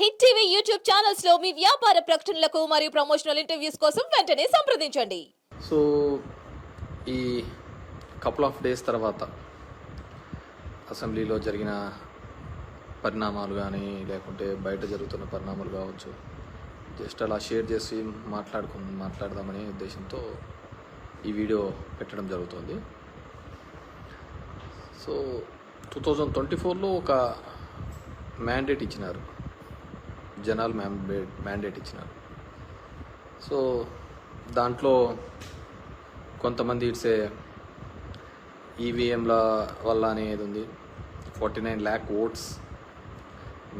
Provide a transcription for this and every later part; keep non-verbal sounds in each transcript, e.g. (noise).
Hit TV YouTube ఛానల్స్లో మీ వ్యాపార ప్రకటనలకు మరియు ప్రమోషనల్ ఇంటర్వ్యూస్ కోసం వెంటనే సంప్రదించండి. సో ఈ కపుల్ ఆఫ్ డేస్ తర్వాత అసెంబ్లీలో జరిగిన పరిణామాలు కానీ లేకుంటే బయట జరుగుతున్న పరిణామాలు కావచ్చు జస్ట్ అలా షేర్ చేసి మాట్లాడుకు మాట్లాడదామనే ఉద్దేశంతో ఈ వీడియో పెట్టడం జరుగుతుంది. సో టూ థౌజండ్ ట్వంటీ ఫోర్లో ఒక మ్యాండేట్ ఇచ్చినారు. జనాలు మ్యాండేట్ మ్యాండేట్ ఇచ్చినారు. సో దాంట్లో కొంతమంది ఇట్సే ఈవీఎంల వల్ల అనేది ఉంది. Forty nine lakh votes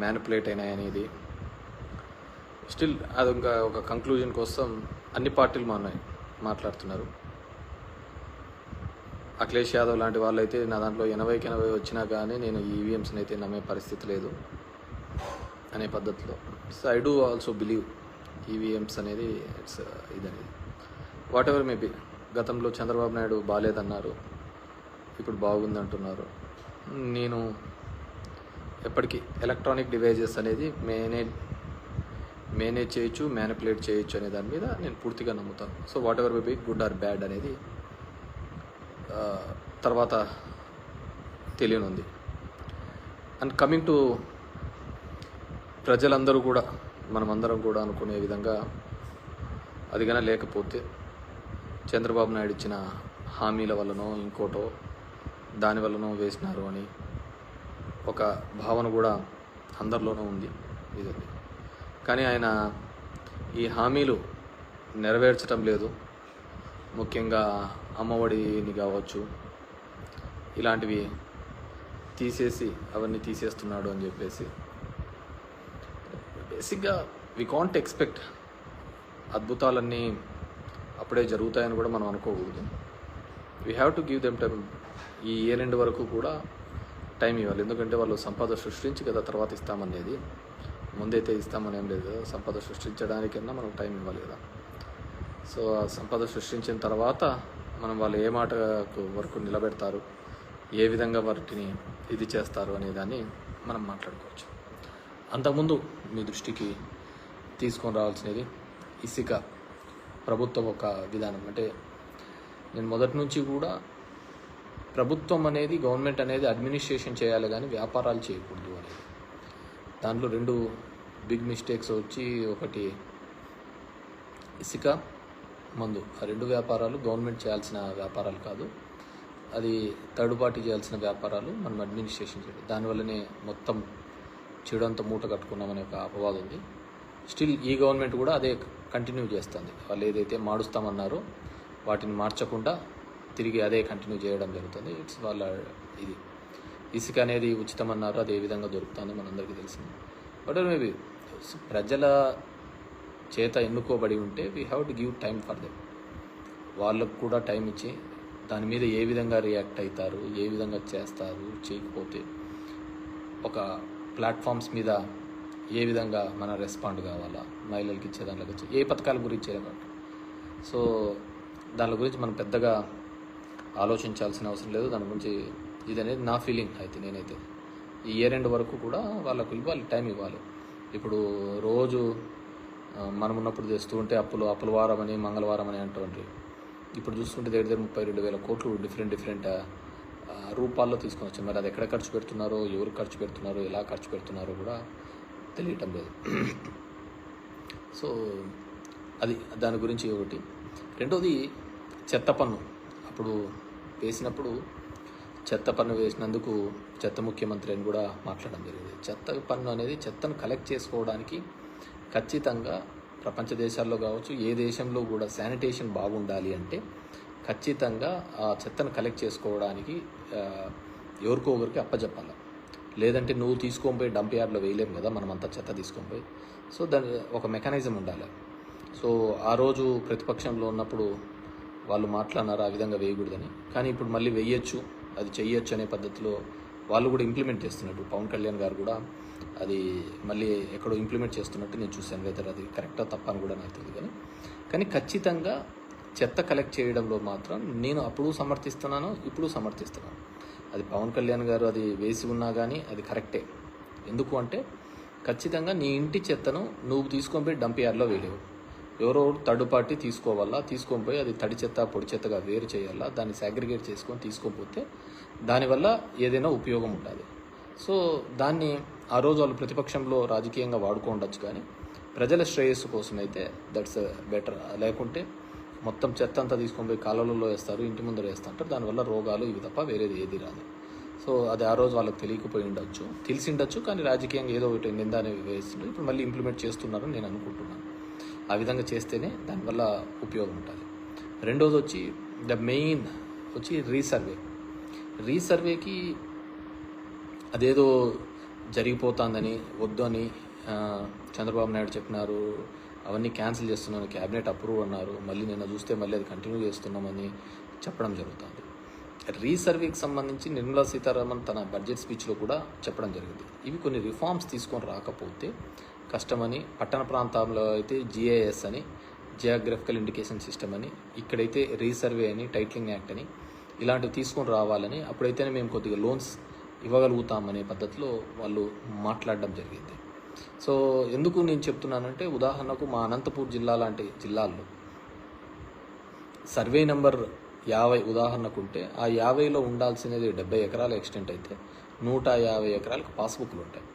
manipulate అయినాయి అనేది. స్టిల్ అది ఇంకా ఒక కంక్లూజన్ కోసం అన్ని పార్టీలు మా మాట్లాడుతున్నారు. అఖిలేష్ యాదవ్ లాంటి వాళ్ళు అయితే నా దాంట్లో ఎనభైకి ఎనభై వచ్చినా కానీ నేను ఈవీఎంస్ని అయితే నమ్మే పరిస్థితి లేదు అనే పద్ధతిలో. So I do also believe EVMs అనేది ఇట్స్ uh, ఇదనేది. వాట్ ఎవర్ మేబీ గతంలో చంద్రబాబు నాయుడు బాగాలేదన్నారు ఇప్పుడు బాగుందంటున్నారు. నేను ఎప్పటికీ ఎలక్ట్రానిక్ డివైజెస్ అనేది మేనేజ్ మేనేజ్ చేయొచ్చు మ్యానిపులేట్ చేయొచ్చు అనే దాని మీద నేను పూర్తిగా నమ్ముతాను. So whatever maybe good or bad అనేది uh, తర్వాత తెలియనుంది. అండ్ కమింగ్ టు ప్రజలందరూ కూడా మనమందరం కూడా అనుకునే విధంగా అదిగన లేకపోతే చంద్రబాబు నాయుడు ఇచ్చిన హామీల వల్లనో ఇంకోటో దానివల్లనో వేసినారు అని ఒక భావన కూడా అందరిలోనూ ఉంది ఇది కానీ ఆయన ఈ హామీలు నెరవేర్చడం లేదు. ముఖ్యంగా అమ్మఒడిని కావచ్చు ఇలాంటివి తీసేసి అవన్నీ తీసేస్తున్నాడు అని చెప్పేసి బేసిక్గా వి కాంట్ ఎక్స్పెక్ట్ అద్భుతాలన్నీ అప్పుడే జరుగుతాయని కూడా మనం అనుకోకూడదు. We have to give them time ఈ ఇయర్ ఎండ్ వరకు కూడా టైం ఇవ్వాలి. ఎందుకంటే వాళ్ళు సంపద సృష్టించి కదా తర్వాత ఇస్తామనేది. ముందైతే ఇస్తామని ఏం లేదు సంపద సృష్టించడానికన్నా మనం టైం ఇవ్వాలి కదా. సో ఆ సంపద సృష్టించిన తర్వాత మనం వాళ్ళు ఏ మాటకు వరకు నిలబెడతారు ఏ విధంగా వాటిని ఇది చేస్తారు అనే దాన్ని మనం మాట్లాడుకోవచ్చు. అంతకుముందు మీ దృష్టికి తీసుకొని రావాల్సినది ఇసుక ప్రభుత్వం ఒక విధానం. అంటే నేను మొదటి నుంచి కూడా ప్రభుత్వం అనేది గవర్నమెంట్ అనేది అడ్మినిస్ట్రేషన్ చేయాలి కానీ వ్యాపారాలు చేయకూడదు అనేది. దాంట్లో రెండు బిగ్ మిస్టేక్స్ వచ్చి ఒకటి ఇసుక మందు. ఆ రెండు వ్యాపారాలు గవర్నమెంట్ చేయాల్సిన వ్యాపారాలు కాదు. అది థర్డ్ పార్టీ చేయాల్సిన వ్యాపారాలు మనం అడ్మినిస్ట్రేషన్ చేయాలి దానివల్లనే మొత్తం చెడంతా మూట కట్టుకున్నామనే ఒక అపవాదం ఉంది. స్టిల్ ఈ గవర్నమెంట్ కూడా అదే కంటిన్యూ చేస్తుంది. వాళ్ళు ఏదైతే మారుస్తామన్నారో వాటిని మార్చకుండా తిరిగి అదే కంటిన్యూ చేయడం జరుగుతుంది. ఇట్స్ వాళ్ళ ఇది. ఇసుక అనేది ఉచితం అన్నారు అది ఏ విధంగా దొరుకుతుంది మనందరికీ తెలిసింది. బట్ మేబీ ప్రజల చేత ఎన్నుకోబడి ఉంటే we have to give time for them వాళ్ళకు కూడా టైం ఇచ్చి దాని మీద ఏ విధంగా రియాక్ట్ అవుతారు ఏ విధంగా చేస్తారు చేయకపోతే ఒక ప్లాట్ఫామ్స్ మీద ఏ విధంగా మన రెస్పాండ్ కావాలా మహిళలకి ఇచ్చే దాంట్లో వచ్చి ఏ పథకాల గురించి అనమాట సో దాని గురించి మనం పెద్దగా ఆలోచించాల్సిన అవసరం లేదు. దాని గురించి ఇది అనేది నా ఫీలింగ్ అయితే నేనైతే. ఈ ఇయర్ ఎండ్ వరకు కూడా వాళ్ళకు ఇవ్వాలి టైం ఇవ్వాలి. ఇప్పుడు రోజు మనం ఉన్నప్పుడు చేస్తూ ఉంటే అప్పులు అప్పుల వారం అని మంగళవారం అని అంటూ ఇప్పుడు చూస్తుంటే దగ్గర దగ్గర ముప్పై రెండు వేల కోట్లు డిఫరెంట్ డిఫరెంట్ రూపాల్లో తీసుకొని వచ్చారు మరి అది ఎక్కడ ఖర్చు పెడుతున్నారో ఎవరు ఖర్చు పెడుతున్నారో ఎలా ఖర్చు పెడుతున్నారో కూడా తెలియటం లేదు. (clears throat) సో అది దాని గురించి ఒకటి. రెండోది చెత్త పన్ను. అప్పుడు వేసినప్పుడు చెత్త పన్ను వేసినందుకు చెత్త ముఖ్యమంత్రి అని కూడా మాట్లాడడం జరిగింది. చెత్త పన్ను అనేది చెత్తను కలెక్ట్ చేసుకోవడానికి ఖచ్చితంగా ప్రపంచ దేశాల్లో కావచ్చు ఏ దేశంలో కూడా శానిటేషన్ బాగుండాలి అంటే ఖచ్చితంగా ఆ చెత్తను కలెక్ట్ చేసుకోవడానికి ఎవరికో ఒకరికి అప్పచెప్పాలి లేదంటే నువ్వు తీసుకొని పోయి డంప్ యార్డ్లో వేయలేము కదా మనం అంతా చెత్త తీసుకొని పోయి. సో దాని ఒక మెకానిజం ఉండాలి. సో ఆ రోజు ప్రతిపక్షంలో ఉన్నప్పుడు వాళ్ళు మాట్లాడినారు ఆ విధంగా వేయకూడదని. కానీ ఇప్పుడు మళ్ళీ వేయచ్చు అది చెయ్యొచ్చు అనే పద్ధతిలో వాళ్ళు కూడా ఇంప్లిమెంట్ చేస్తున్నట్టు. పవన్ కళ్యాణ్ గారు కూడా అది మళ్ళీ ఎక్కడో ఇంప్లిమెంట్ చేస్తున్నట్టు నేను చూశాను వెదర్ అది కరెక్టా తప్ప అని కూడా నాకు తెలియదు కానీ. కానీ ఖచ్చితంగా చెత్త కలెక్ట్ చేయడంలో మాత్రం నేను అప్పుడు సమర్థిస్తున్నాను ఇప్పుడు సమర్థిస్తున్నాను. అది పవన్ కళ్యాణ్ గారు అది వేసి ఉన్నా కానీ అది కరెక్టే ఎందుకు అంటే ఖచ్చితంగా నీ ఇంటి చెత్తను నువ్వు తీసుకొని పోయి డంప్ యార్డ్లో వేయలేవు. ఎవరో థర్డ్ పార్టీ తీసుకోవాలా తీసుకొని పోయి అది తడి చెత్త పొడి చెత్తగా వేరు చేయాలా దాన్ని సాగ్రిగేట్ చేసుకొని తీసుకోకపోతే దానివల్ల ఏదైనా ఉపయోగం ఉంటుంది సో దాన్ని ఆ రోజు వాళ్ళు ప్రతిపక్షంలో రాజకీయంగా వాడుకోండొచ్చు కానీ ప్రజల శ్రేయస్సు కోసం అయితే దట్స్ బెటర్ లేకుంటే మొత్తం చెత్త అంతా తీసుకొని పోయి కాలువలలో వేస్తారు ఇంటి ముందర వేస్తుంటారు దానివల్ల రోగాలు ఇవి తప్ప వేరేది ఏది రాదు. సో అది ఆ రోజు వాళ్ళకి తెలియకపోయి ఉండొచ్చు. తెలిసి ఉండొచ్చు కానీ రాజకీయంగా ఏదో ఒకటి నింద అనేవి వేస్తుండే ఇప్పుడు మళ్ళీ ఇంప్లిమెంట్ చేస్తున్నారని నేను అనుకుంటున్నాను. ఆ విధంగా చేస్తేనే దానివల్ల ఉపయోగం ఉంటుంది. రెండోది వచ్చి ద మెయిన్ వచ్చి రీసర్వే రీసర్వేకి అదేదో జరిగిపోతుందని వద్దు అని చంద్రబాబు నాయుడు చెప్పినారు అవన్నీ క్యాన్సిల్ చేస్తున్నాను క్యాబినెట్ అప్రూవ్ అన్నారు మళ్ళీ నిన్న చూస్తే మళ్ళీ అది కంటిన్యూ చేస్తున్నామని చెప్పడం జరుగుతుంది. రీసర్వేకి సంబంధించి నిర్మలా సీతారామన్ తన బడ్జెట్ స్పీచ్లో కూడా చెప్పడం జరిగింది. ఇవి కొన్ని రిఫార్మ్స్ తీసుకొని రాకపోతే కష్టమని పట్టణ ప్రాంతాల్లో అయితే జిఐఎస్ అని జియోగ్రఫికల్ ఇండికేషన్ సిస్టమ్ అని ఇక్కడైతే రీసర్వే అని టైటిలింగ్ యాక్ట్ అని ఇలాంటివి తీసుకొని రావాలని అప్పుడైతేనే మేము కొద్దిగా లోన్స్ ఇవ్వగలుగుతామనే పద్ధతిలో వాళ్ళు మాట్లాడడం జరిగింది. సో ఎందుకు నేను చెప్తున్నానంటే ఉదాహరణకు మా అనంతపూర్ జిల్లా లాంటి జిల్లాల్లో సర్వే నెంబర్ యాభై ఉదాహరణకు ఉంటే ఆ యాభైలో ఉండాల్సినది డెబ్బై ఎకరాల ఎక్స్టెంట్ అయితే నూట యాభై ఎకరాలకు పాస్బుక్లు ఉంటాయి.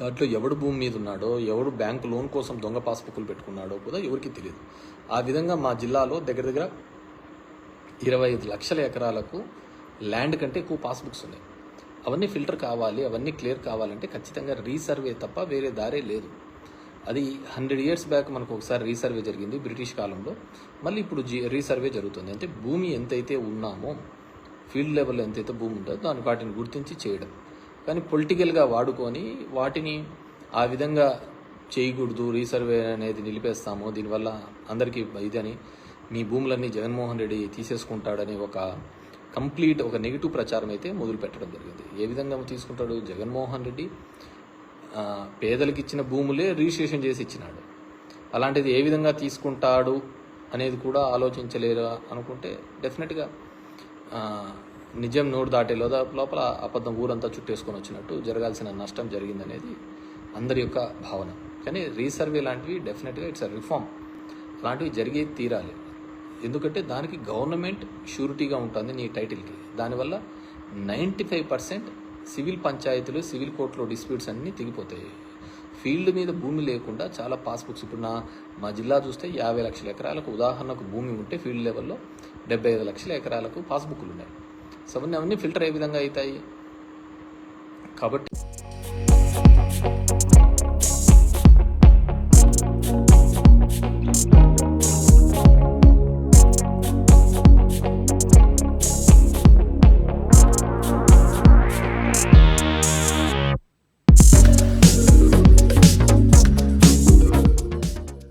దాంట్లో ఎవడు భూమి మీద ఉన్నాడో ఎవడు బ్యాంకు లోన్ కోసం దొంగ పాస్బుక్లు పెట్టుకున్నాడో కూడా ఎవరికి తెలియదు. ఆ విధంగా మా జిల్లాలో దగ్గర దగ్గర ఇరవై ఐదు లక్షల ఎకరాలకు ల్యాండ్ కంటే ఎక్కువ పాస్బుక్స్ ఉన్నాయి. అవన్నీ ఫిల్టర్ కావాలి అవన్నీ క్లియర్ కావాలంటే ఖచ్చితంగా రీసర్వే తప్ప వేరే దారే లేదు. అది హండ్రెడ్ ఇయర్స్ బ్యాక్ మనకు ఒకసారి రీసర్వే జరిగింది బ్రిటిష్ కాలంలో. మళ్ళీ ఇప్పుడు జీ రీసర్వే జరుగుతుంది. అంటే భూమి ఎంతైతే ఉన్నామో ఫీల్డ్ లెవెల్ ఎంతైతే భూమి ఉందో దాని వాటిని గుర్తించి చేయడం. కానీ పొలిటికల్గా వాడుకొని వాటిని ఆ విధంగా చేయకూడదు రీసర్వే అనేది నిలిపేస్తాము. దీనివల్ల అందరికీ ఇదని మీ భూములన్నీ జగన్మోహన్ రెడ్డి తీసేసుకుంటాడని ఒక కంప్లీట్ ఒక నెగిటివ్ ప్రచారం అయితే మొదలు పెట్టడం జరిగింది. ఏ విధంగా తీసుకుంటాడు? జగన్మోహన్ రెడ్డి పేదలకు ఇచ్చిన భూములే రిజిస్ట్రేషన్ చేసి ఇచ్చినాడు. అలాంటిది ఏ విధంగా తీసుకుంటాడు అనేది కూడా ఆలోచించలేరు అనుకుంటే డెఫినెట్గా నిజం నోటు దాటే లోపల అబద్ధం ఊరంతా చుట్టేసుకొని వచ్చినట్టు జరగాల్సిన నష్టం జరిగిందనేది అందరి యొక్క భావన. కానీ రీసర్వే లాంటివి డెఫినెట్గా ఇట్స్ అ రిఫార్మ్. అలాంటివి జరిగే తీరాలి. ఎందుకంటే దానికి గవర్నమెంట్ షూరిటీగా ఉంటుంది నీ టైటిల్కి. దానివల్ల నైంటీ ఫైవ్ పర్సెంట్ సివిల్ పంచాయతీలు సివిల్ కోర్టులో డిస్ప్యూట్స్ అన్నీ తిగిపోతాయి ఫీల్డ్ మీద భూమి లేకుండా చాలా పాస్బుక్స్. ఇప్పుడు నా మా జిల్లా చూస్తే యాభై లక్షల ఎకరాలకు ఉదాహరణకు భూమి ఉంటే ఫీల్డ్ లెవెల్లో డెబ్బై ఐదు లక్షల ఎకరాలకు పాస్బుక్లు ఉన్నాయి. సో అవన్నీ అవన్నీ ఫిల్టర్ ఏ విధంగా అవుతాయి. కాబట్టి